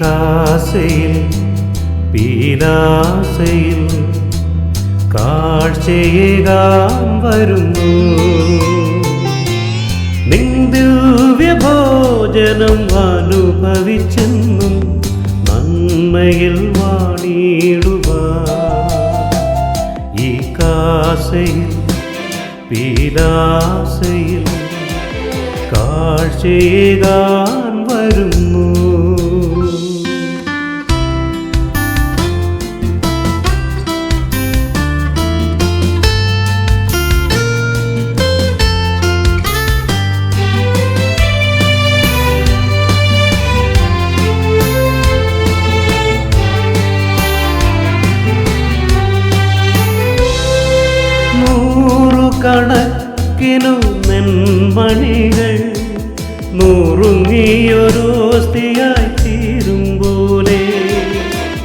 കാസയിൽ പീലാസയിൽ കാഴ്ചയേകാൻ വരുന്നു. നിന്ദ്യഭോജനം അനുഭവിച്ചെന്നും നന്മയിൽ വാണിടുക ഈ കാശയിൽ പീലാസയിൽ കാഴ്ചയേകാൻ നൂറുകണക്കിനു നെന്മണികൾ തീരും പോലെ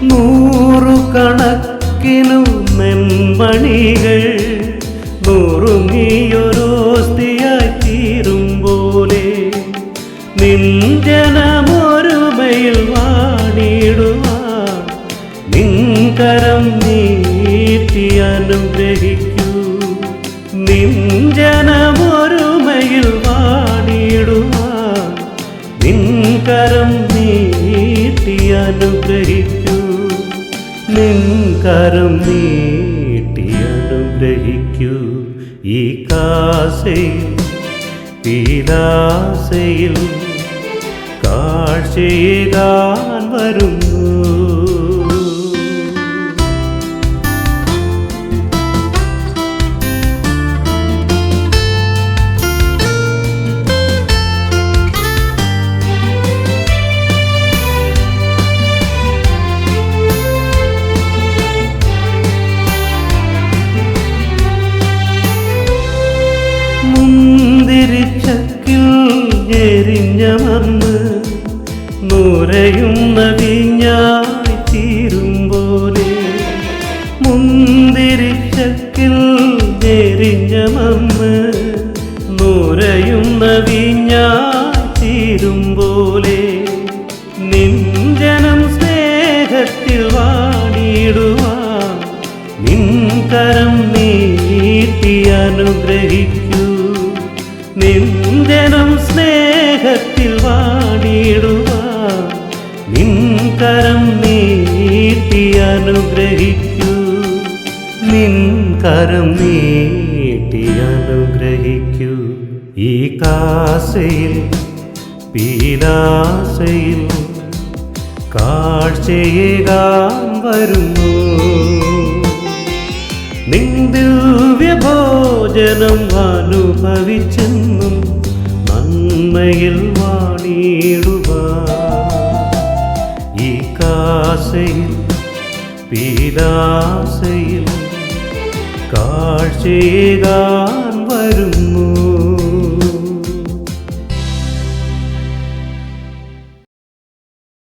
നൂറുകണക്കിനു നെന്മണികൾ നൂറുങ്ങിയൊരോസ്തിയായി തീരും പോലെ നിഞ്ചനമൊരുമയിൽ വാണിടുവാൻ നിൻകരം നീട്ടി അനുഗ്രഹിക്കൂ നിഞ്ചനമൊരുമയിൽ വാണിടുവാൻ നിൻകരം നീട്ടി അനുഗ്രഹിക്കൂ. നിൻകരം നീട്ടി അനുഗ്രഹിക്കൂ. ഈ കാസയിൽ പീലാസയിൽ കാഴ്ചയിലാൻ വരുന്നു. നുരയുന്ന വിഞ്ഞായി തീരും പോലെ മുന്തിരിച്ചക്കിൽ ഞെരിഞ്ഞമർന്ന് നുരയുന്ന വിഞ്ഞായി തീരും പോലെ നിഞ്ചനം സ്നേഹത്തിൽ വാണിടുവാൻ നിൻകരം നീട്ടി അനുഗ്രഹിക്കൂ. നിന്ദനം നിൻകരം നീട്ടി അനുഗ്രഹിക്കൂ. നിൻ കരം നീട്ടി അനുഗ്രഹിക്കൂ. ഈ കാസയിൽ പീലാസയിൽ കാഴ്ചയേകാൻ വരുന്നു. നിന്ദിവ്യഭോജനം അനുഭവിച്ചെന്നും നന്മയിൽ വാണിടുക ഈ കാസയിൽ പീലാസയിൽ കാഴ്ചയേകാൻ വരുന്നു